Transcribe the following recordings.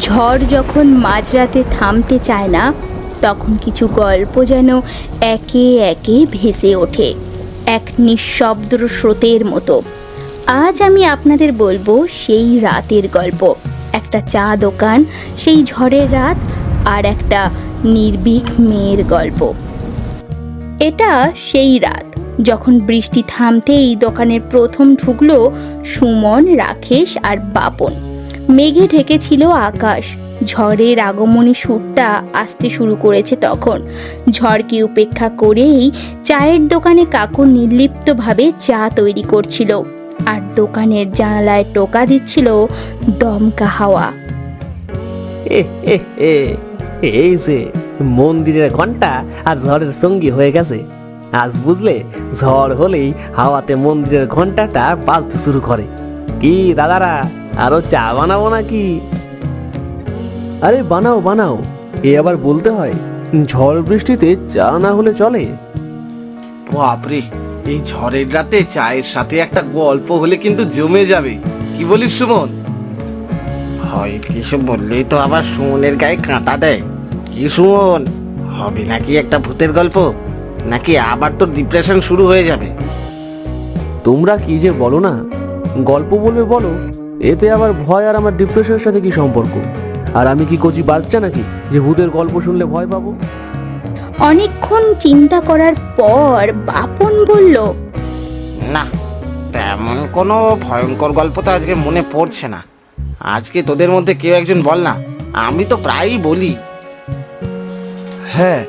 ঝড় যখন মাঝরাতে থামতে চায় না, তখন কিছু গল্প যেন একে একে ভেসে ওঠে, এক নিঃশব্দ স্রোতের মতো। আজ আমি আপনাদের বলব সেই রাতের গল্প। একটা চা দোকান, সেই ঝড়ের রাত, আর একটা নির্ভীক মেয়ের গল্প। এটা সেই রাত, যখন বৃষ্টি থামতেই দোকানের প্রথম ঢুকলো সুমন, রাকেশ আর বাপন। মেঘে ঢেকেছিল আকাশ। ঝড়ের আগমনী সুরটা আসতে শুরু করেছে তখন। ঝড়কে উপেক্ষা করেই চায়ের দোকানে কাকু নির্লিপ্তভাবে চা তৈরি করছিল আর দোকানের জানালায় টোকা দিচ্ছিল দমকা হাওয়া। এই যে মন্দিরের ঘণ্টা আর ঝড়ের সঙ্গী হয়ে গেছে। আজ বুঝলে ঝড় হলেই হাওয়াতে মন্দিরের ঘন্টাটা বাজতে শুরু করে। কি দাদারা? আরও চা বানাবো নাকি? আরে বানাও বানাও। এ আবার বলতে হয় ঝড় বৃষ্টিতে চা না হলে চলে। বাপরে এই ঝড়ের রাতে চায়ের সাথে একটা গল্প হলে কিন্তু জমে যাবে। কি বলিস সুমন? হয় কিছু বললেই তো আবার সুমনের গায়ে কাঁটা দেয়। কি সুমন হবে নাকি একটা ভূতের গল্প? নাকি আবার তোর ডিপ্রেশন শুরু হয়ে যাবে? তোমরা কি যে বলো না গল্প বলবে বলো। এতে আবার ভয় আর আমার ডিপ্রেশনের সাথে কি সম্পর্ক? আর আমি কি কচি বাচ্চা নাকি যে ভূতের গল্প শুনলে ভয় পাবো? অনেকক্ষণ চিন্তা করার পর বাপন বলল না তেমন কোনো ভয়ঙ্কর গল্প তো আজকে মনে পড়ছে না। আজকে তোদের মধ্যে কেউ একজন বল না আমি তো প্রায়ই বলি। হ্যাঁ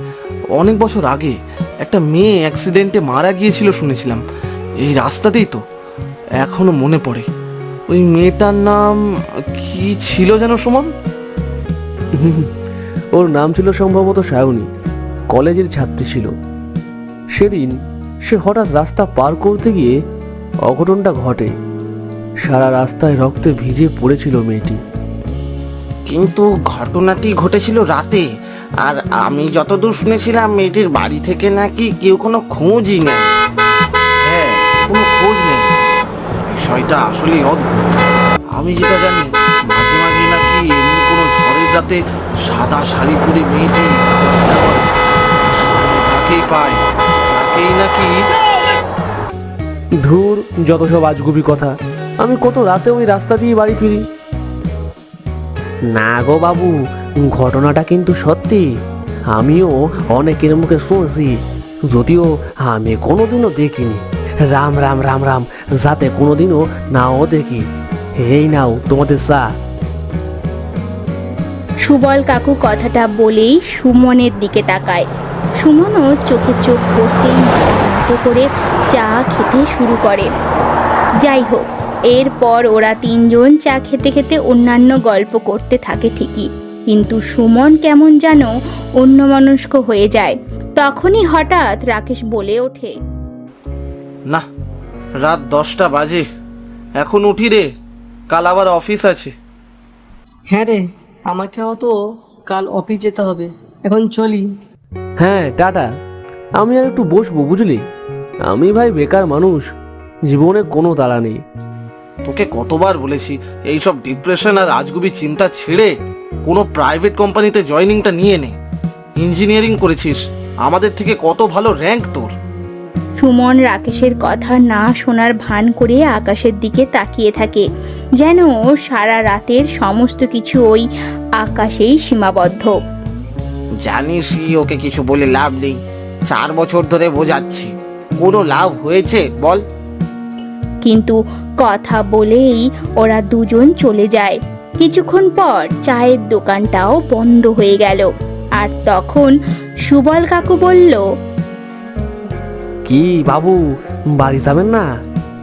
অনেক বছর আগে একটা মেয়ে অ্যাক্সিডেন্টে মারা গিয়েছিল শুনেছিলাম এই রাস্তাতেই তো এখনও মনে পড়ে। ওই মেয়েটার নাম কি ছিল যেন সুমন? ওর নাম ছিল সম্ভবত সায়নী। কলেজের ছাত্রী ছিল। সেদিন সে হঠাৎ রাস্তা পার করতে গিয়ে অঘটনটা ঘটে। সারা রাস্তায় রক্তে ভিজে পড়েছিল মেয়েটি। কিন্তু ঘটনাটি ঘটেছিল রাতে। আর আমি যতদূর শুনেছিলাম মেয়েটির বাড়ি থেকে নাকি কেউ কোনো খোঁজই নেই হ্যাঁ কোনো খোঁজ নেই বিষয়টা আসলেই অদ্ভুত। আমি যেটা জানি, মাঝে মাঝে নাকি এমনি কোনো ঝড়ের রাতে সাদা শাড়ি পরে মেয়েটি যাকেই পায়, তাকেই নাকি ধুর, যত সব আজগুবি কথা। আমি কত রাতে ওই রাস্তা দিয়ে বাড়ি ফিরি? না গো বাবু, ঘটনাটা কিন্তু সত্যি। আমিও অনেকের মুখে শুনছি, যদিও আমি কোনোদিনও দেখিনি। রাম রাম রাম রাম, যাতে কোনোদিনও নাও দেখি। এই নাও, তোমাদের চা সুবল কাকু কথাটা বলেই সুমনের দিকে তাকায়। সুমনও চোখে চোখ পড়তেই করে চা খেতে শুরু করে। যাই হোক, এরপর ওরা তিনজন চা খেতে খেতে অন্যান্য গল্প করতে থাকে ঠিকই। কিন্তু সুমন কেমন যেন অন্যমনস্ক হয়ে যায়। তখনই হঠাৎ রাকেশ বলে ওঠে না রাত দশটা বাজে। এখন উঠি রে কাল আবার অফিস আছে। হ্যাঁ রে আমাকেও তো কাল অফিস যেতে হবে। এখন চলি। হ্যাঁ টাটা। আমি আর একটু বসবো বুঝলি? আমি ভাই বেকার মানুষ জীবনে কোনো তাড়া নেই। তোকে কতবার বলেছি এইসব ডিপ্রেশন আর আজগুবি চিন্তা ছেড়ে কোনো প্রাইভেট কোম্পানিতে জয়নিংটা নিয়ে নে। ইঞ্জিনিয়ারিং করেছিস আমাদের থেকে কত ভালো র্যাঙ্ক তোর। সুমন রাকেশের কথা না শোনার ভান করে আকাশের দিকে তাকিয়ে থাকে। যেন সারা রাতের সমস্ত কিছু ওই আকাশেই সীমাবদ্ধ। জানিসই ওকে কিছু বলে লাভ নেই। চার বছর ধরে বোঝাচ্ছি। কোনো লাভ হয়েছে? বল। কিন্তু কথা বলেই ওরা দুজন চলে যায়। কিছুক্ষণ পর চায়ের দোকানটাও বন্ধ হয়ে গেল। আর তখন সুবল কাকু বলল কি বাবু, বাড়ি যাবেন না?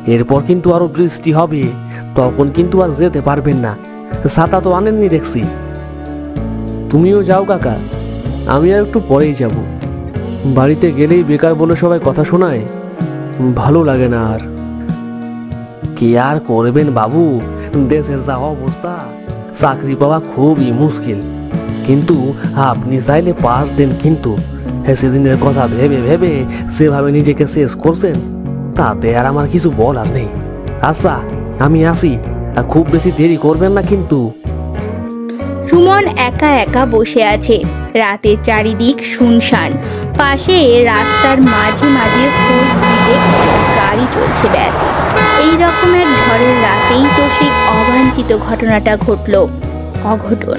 এরপর কিন্তু আরও বৃষ্টি হবে, তখন কিন্তু আর যেতে পারবেন না। ছাতা তো আনেননি দেখছি। তুমিও যাও কাকা, আমি আর একটু পরেই যাব। বাড়িতে গেলেই বেকার বলে সবাই কথা শোনায়, ভালো লাগে না আর। কি আর করবেন বাবু, দেশের যা অবস্থা, চাকরি পাওয়া খুবই মুশকিল। কিন্তু আপনি চাইলে পারতেন কিন্তু। সেদিনের কথা ভেবে ভেবে সেভাবে নিজেকে শেষ করছেন, তাতে আর আমার কিছু বলার নেই। আচ্ছা আমি আসি। আর খুব বেশি দেরি করবেন না কিন্তু। সুমন একা একা বসে আছে। রাতে চারিদিক শুনশান। পাশে রাস্তার মাঝে মাঝে ফুল স্পিডে গাড়ি চলছে ব্যাস। এই রকম এক ঝড়ের রাতেই তো সেই অবাঞ্ছিত ঘটনাটা ঘটলো। অঘটন।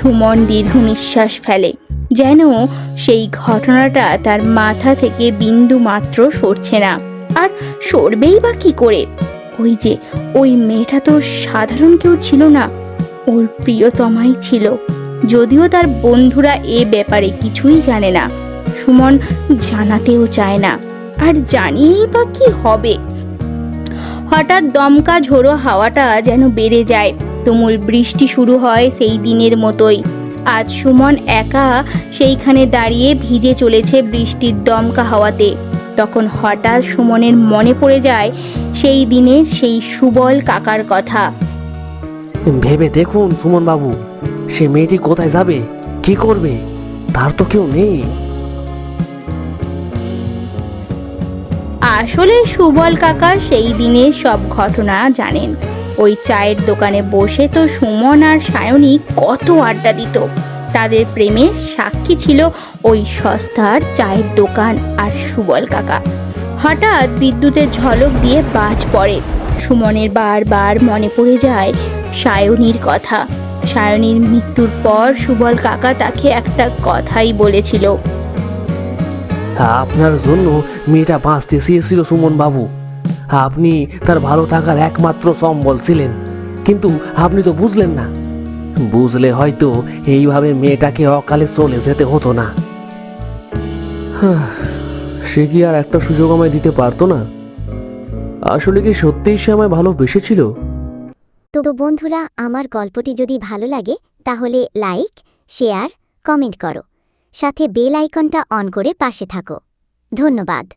সুমন দীর্ঘ নিঃশ্বাস ফেলে। যেন সেই ঘটনাটা তার মাথা থেকে বিন্দু মাত্র সরছে না। আর সরবেই বা কি করে? ওই যে, ওই মেয়েটা তো সাধারণ কেউ ছিল না, ওর প্রিয়তমাই ছিল। যদিও তার বন্ধুরা এ ব্যাপারে কিছুই জানে না, সুমন জানাতেও চায় না। আর জানিয়েই বা কি হবে? হঠাৎ দমকা ঝোড়ো হাওয়াটা যেন বেড়ে যায়। তুমুল বৃষ্টি শুরু হয় সেই দিনের মতোই। আজ সুমন একা সেইখানে দাঁড়িয়ে ভিজে চলেছে বৃষ্টির দমকা হাওয়াতে। তখন হঠাৎ সুমনের মনে পড়ে যায় সেই দিনের সেই সুবল কাকার কথা। ভেবে দেখুন সুমন বাবু সে মেয়েটি কোথায় যাবে? কি করবে? তার তো কেউ নেই। আসলে সুবল কাকা সেই দিনের সব ঘটনা জানেন। ওই চায়ের দোকানে বসে তো সুমন আর সায়নী কত আড্ডা দিত। তাদের প্রেমের সাক্ষী ছিল ওই সস্তার চায়ের দোকান আর সুবল কাকা। হঠাৎ বিদ্যুতের ঝলক দিয়ে বাজ পড়ে। সুমনের বারবার মনে পড়ে যায় সায়নীর কথা। সায়নীর মৃত্যুর পর সুবল কাকা তাকে একটা কথাই বলেছিল। আপনার জন্য মেয়েটা বাঁচতে চেয়েছিল সুমন বাবু আপনি তার ভালো থাকার একমাত্র সম্বল ছিলেন। কিন্তু আপনি তো বুঝলেন না। বুঝলে হয়তো এইভাবে মেয়েটাকে অকালে চলে যেতে হতো না। সে কি আর একটা সুযোগ আমায় দিতে পারতো না? আসলে কি সত্যিই সে আমায় ভালোবেসেছিল? তো বন্ধুরা, আমার গল্পটি যদি ভালো লাগে, তাহলে লাইক, শেয়ার, কমেন্ট করো। সাথে বেল আইকনটা অন করে পাশে থাকো। ধন্যবাদ।